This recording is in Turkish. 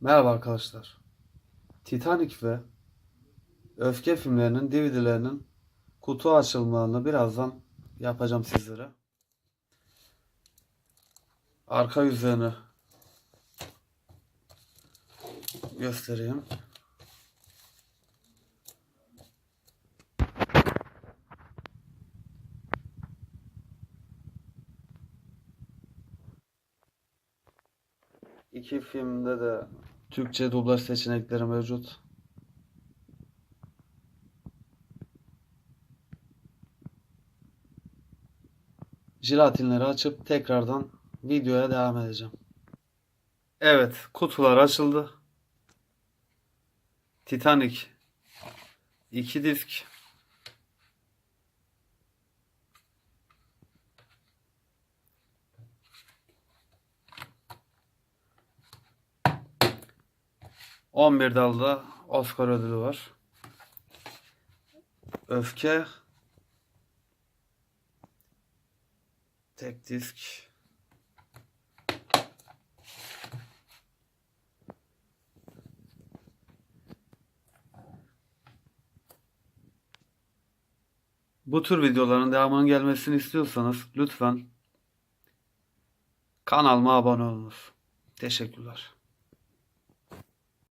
Merhaba arkadaşlar. Titanic ve Öfke filmlerinin DVD'lerinin kutu açılımlarını birazdan yapacağım sizlere. Arka yüzlerini göstereyim. İki filmde de Türkçe dublaj seçenekleri mevcut. Jelatinleri açıp tekrardan videoya devam edeceğim. Evet, kutular açıldı. Titanic 2 disk. On bir dalda Oscar ödülü var. Öfke. Tek disk. Bu tür videoların devamının gelmesini istiyorsanız lütfen kanalıma abone olunuz. Teşekkürler.